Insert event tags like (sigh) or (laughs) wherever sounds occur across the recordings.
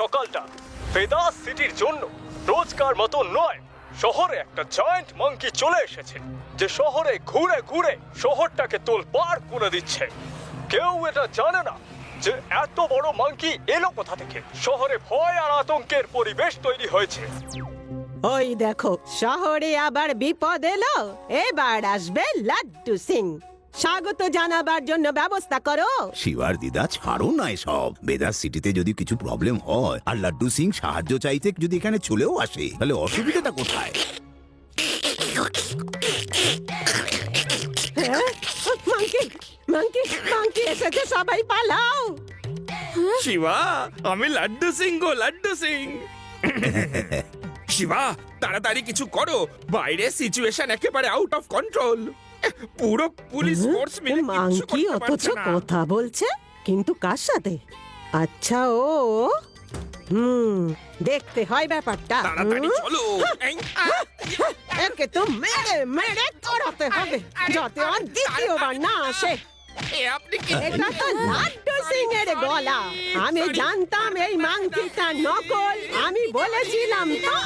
সকালটা। ভেদাস সিটির জন্য রোজকার মতো নয়, শহরে একটা জয়েন্ট মাঙ্কি চলে এসেছে, যে শহরে ঘুরে ঘুরে শহরটাকে তোল পার করে দিচ্ছে। কেউ এটা জানে না যে এত বড় মাঙ্কি এলো কোথা থেকে? শহরে ভয় আর আতঙ্কের পরিবেশ তৈরি হয়েছে। ওই দেখো, শহরে আবার বিপদ এলো? এবার আসবে লাড্ডু সিং। স্বাগত জানাবার জন্য ব্যবস্থা করো। শিবার দিদা ছাড়ো না এসব। বেদার সিটিতে যদি কিছু প্রবলেম হয় আর লাড্ডু সিং সাহায্য চাইতে যদি এখানে চলেও আসে তাহলে অসুবিধাটা কোথায়? মাঙ্কি মাঙ্কি মাঙ্কি এসেছে সবাই পালাও। শিবা আমি লাড্ডু সিং গো লাড্ডু সিং। (laughs) শিবা তাড়াতাড়ি কিছু করো। বাইরে সিচুয়েশন একেবারে আউট অফ কন্ট্রোল পুরো পুলিশ ফোর্স মিলে মাঙ্কি করতে অথচ পারছে না। কথা বলছে কিন্তু কার সাথে? আচ্ছা ও হুম দেখতে হয় ব্যাপারটা। তাড়াতাড়ি হুম? চলো। এই, আ, একে তো মেরে মেরে করাতে হবে যাতে আর দ্বিতীয়বার না আসে। এ আপনি কি এটা তো লাড্ডু সিং এর গলা। আমি জানতাম এই মাংকিটা নকল আমি বলেছিলাম তো।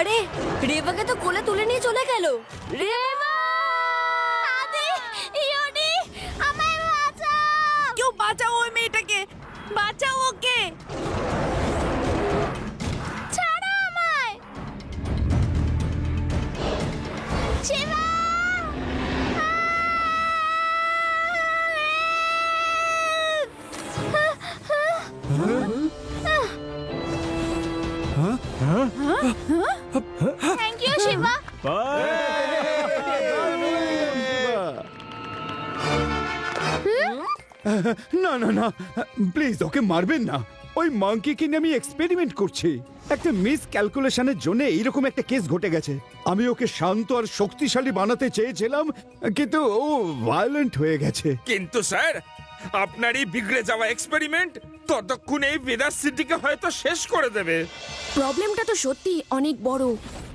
আরে রেবাকে তো কোলে তুলে নিয়ে চলে গেল। রেবা (laughs) না না না। প্লিজ ওকে মারবেন না। ওই মাংকিকে নিয়ে আমি এক্সপেরিমেন্ট করছি। একটা মিস ক্যালকুলেশনের জন্য এইরকম একটা কেস ঘটে গেছে। আমি ওকে শান্ত আর শক্তিশালী বানাতে চেয়েছিলাম, কিন্তু ও ভায়োলেন্ট হয়ে গেছে। কিন্তু স্যার, আপনার এই বিগড়ে যাওয়া এক্সপেরিমেন্ট ততক্ষণ এই বেদার সিটিকে হয়তো শেষ করে দেবে। প্রবলেমটা তো সত্যি অনেক বড়,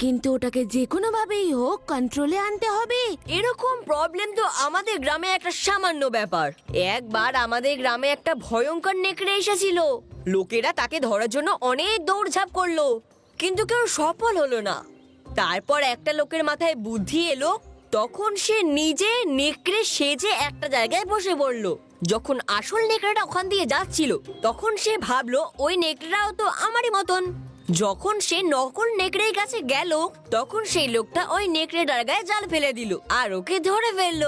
কিন্তু ওটাকে যে কোনো ভাবেই হোক কন্ট্রোলে আনতে হবে। এরকম প্রবলেম তো আমাদের গ্রামে একটা সামান্য ব্যাপার। একবার আমাদের গ্রামে একটা ভয়ঙ্কর নেকড়ে এসেছিল। লোকেরা তাকে ধরার জন্য অনেক দৌড়ঝাঁপ করল, কিন্তু কেউ সফল হলো না। তারপর একটা লোকের মাথায় বুদ্ধি এলো, তখন সে নিজে নেকড়ে সেজে একটা জায়গায় বসে পড়ল। যখন আসল নেকড়েটা ওখান দিয়ে যাচ্ছিল তখন সে ভাবলো ওই নেকড়েটাও তো আমারই মতন। যখন সে নকল নেকড়ের কাছে গেল তখন সেই লোকটা ওই নেকড়েটার গায়ে জাল ফেলে দিল আর ওকে ধরে ফেলল।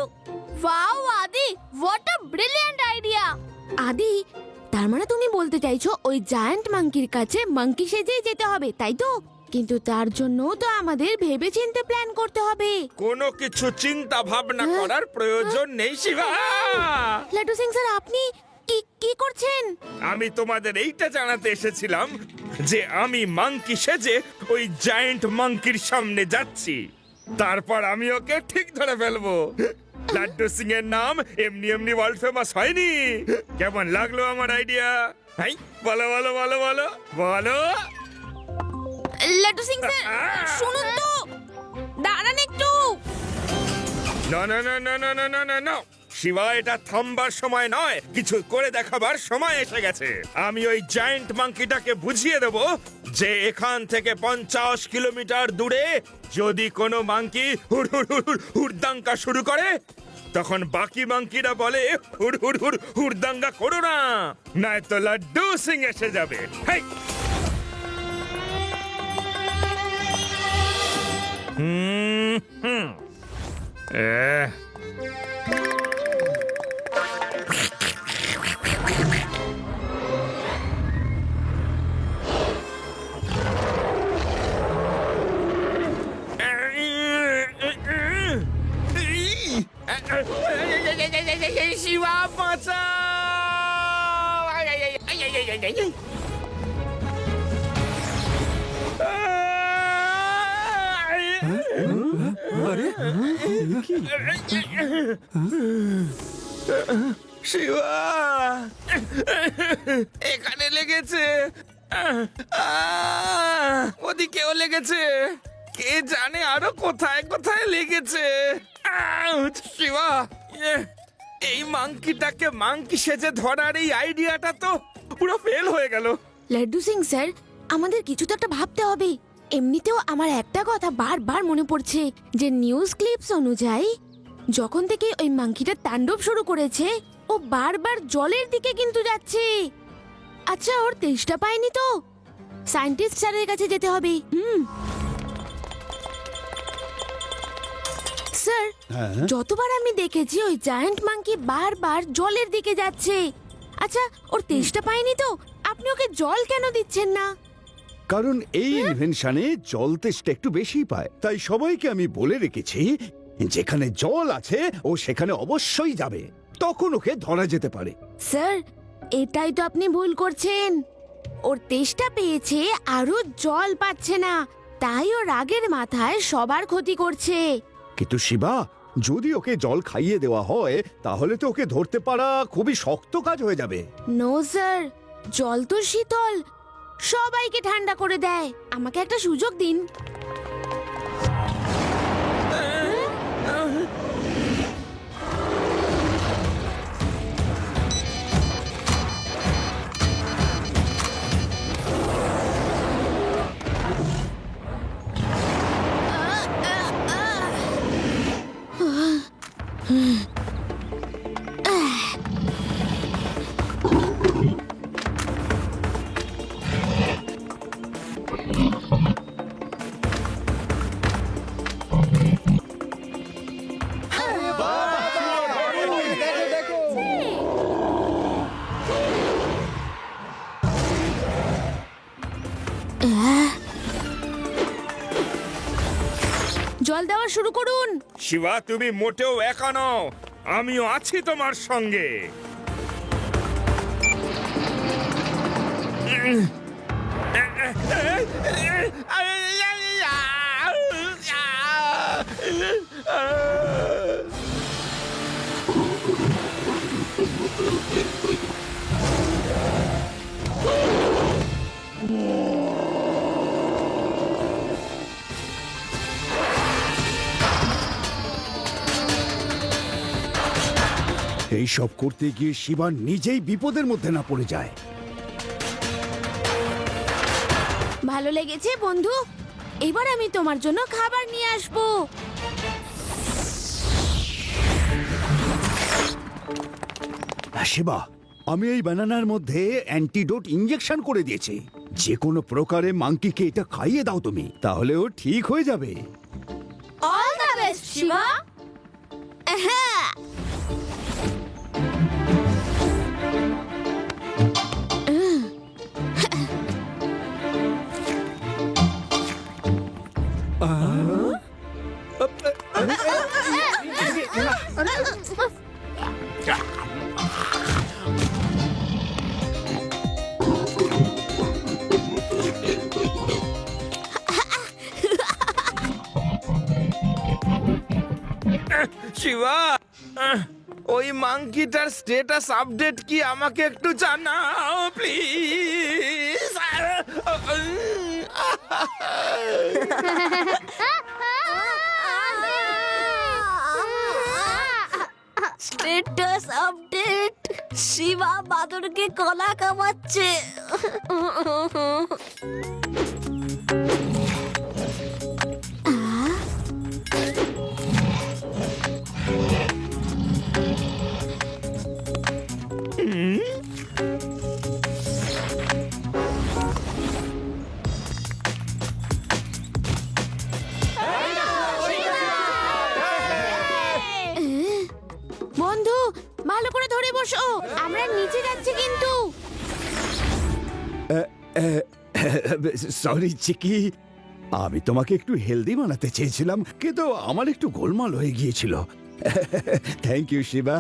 ওয়াও আদি! হোয়াট আ ব্রিলিয়ান্ট আইডিয়া আদি তার মানে তুমি বলতে চাইছো ওই জায়ান্ট মাঙ্কির কাছে মাঙ্কি সেজেই যেতে হবে তাই তো? কিন্তু তার জন্য তো আমাদের ভেবেচিন্তে প্ল্যান করতে হবে। কোনো কিছু চিন্তা ভাবনা করার প্রয়োজন নেই শিবা! লাড্ডু সিং স্যার আপনি কি কি করছেন? আমি তোমাদের এইটা জানাতে এসেছিলাম যে আমি মাংকি সেজে ওই জায়েন্ট মাংকির সামনে যাচ্ছি। তারপর আমি ওকে ঠিক ধরে ফেলব। লাড্ডু সিং এর নাম এমনি এমনি ওয়ার্ল্ড ফেমাস হয়নি। কেমন লাগল আমার আইডিয়া হাই বলো বলো বলো বলো বলো। লাড্ডু সিং স্যার, শুনুন তো। দাঁড়ান একটু। না না না না না না না না না। শিবা, এটা থামবার সময় নয়। কিছু করে দেখাবার সময় এসে গেছে। আমি ওই জায়েন্ট মাংকিটাকে বুঝিয়ে দেব যে এখান থেকে পঞ্চাশ কিলোমিটার দূরে যদি কোনো মাংকি হুড় হুড় হুড় হুড় হুড়দাঙ্কা শুরু করে, তখন বাকি মাংকিরা বলে, হুড় হুড় হুড়, হুড়দাঙ্গা করো না, নয়তো লাড্ডু সিং এসে যাবে। হেই! 嗯嗯，呃。哎呀呀呀呀呀呀！西瓜爆炸！哎呀呀呀！哎呀呀呀！哪呢？আই, আই। শিবা! এখানে লেগেছে। আহ, ওদিকেও লেগেছে। কে জানে আরও কোথায় কোথায় লেগেছে। শিবা! এই মাংকিটাকে মাংকি সেজে ধরার এই আইডিয়াটা তো পুরো ফেল হয়ে গেল। লাড্ডু সিং স্যার আমাদের কিছু তো একটা ভাবতে হবে। এমনিতেও আমার একটা কথা বারবার মনে পড়ছে যে নিউজ ক্লিপস অনুযায়ী যখন থেকে ওই মাংকিটা তাণ্ডব শুরু করেছে ও বারবার জলের দিকে কিন্তু যাচ্ছে। আচ্ছা ওর তেষ্টা পায়নি তো? সায়েন্টিস্ট স্যারের কাছে যেতে হবে। হুম। স্যার হ্যাঁ। যতবার আমি দেখেছি ওই জায়ান্ট মাংকি বারবার জলের দিকে যাচ্ছে। আচ্ছা ওর তেষ্টা পায়নি তো? আপনি ওকে জল কেন দিচ্ছেন না? কারণ এই ইনভেনশনে জল তেষ্টা একটু বেশি পায়। তাই সবাইকে আমি বলে রেখেছি যেখানে জল আছে ও সেখানে অবশ্যই যাবে। তখন ওকে ধরা যেতে পারে। স্যার এটাই তো আপনি ভুল করছেন। ওর তেষ্টা পেয়েছে আরও জল পাচ্ছে না। তাই ও রাগের মাথায় সবার ক্ষতি করছে। কিন্তু শিবা যদি ওকে জল খাইয়ে দেওয়া হয় তাহলে তো ওকে ধরতে পারা খুবই শক্ত কাজ হয়ে যাবে। No sir. জল তো শীতল। সবাইকে ঠান্ডা করে দেয়। আমাকে একটা সুযোগ দিন। জল দেওয়া শুরু করুন। শিবা তুমি মোটেও একা নও। আমিও আছি তোমার সঙ্গে। এই সব করতে গিয়ে শিবা নিজেই বিপদের মধ্যে না পড়ে যায়। ভালো লেগেছে বন্ধু? এবার আমি তোমার জন্য খাবার নিয়ে আসব। হ্যাঁ, শিবা আমি এই ব্যানানার মধ্যে অ্যান্টিডোট ইঞ্জেকশন করে দিয়েছি। যে কোনো প্রকারে মাংকিকে এটা খাইয়ে দাও তুমি তাহলে ও ঠিক হয়ে যাবে। All the best Shiva. Shiva আহ, ওই মাংকিটার স্ট্যাটাস আপডেট কি আমাকে একটু জানাও প্লিজ স্ট্যাটাস আপডেট শিবা বাদরকে কলা কামাচ্ছে বন্ধু, ভালো করে ধরে বসো। আমরা নিচে যাচ্ছি কিন্তু। সরি, চিকি। আমি তোমাকে একটু হেলদি বানাতে চেয়েছিলাম, কিন্তু আমার একটু গোলমাল হয়ে গিয়েছিল। Thank you Shiva.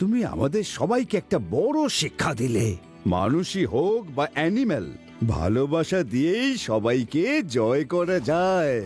তুমি আমাদের সবাইকে একটা বড় শিক্ষা দিলে। মানুষই হোক বা অ্যানিম্যাল ভালোবাসা দিয়েই সবাইকে জয় করা যায়।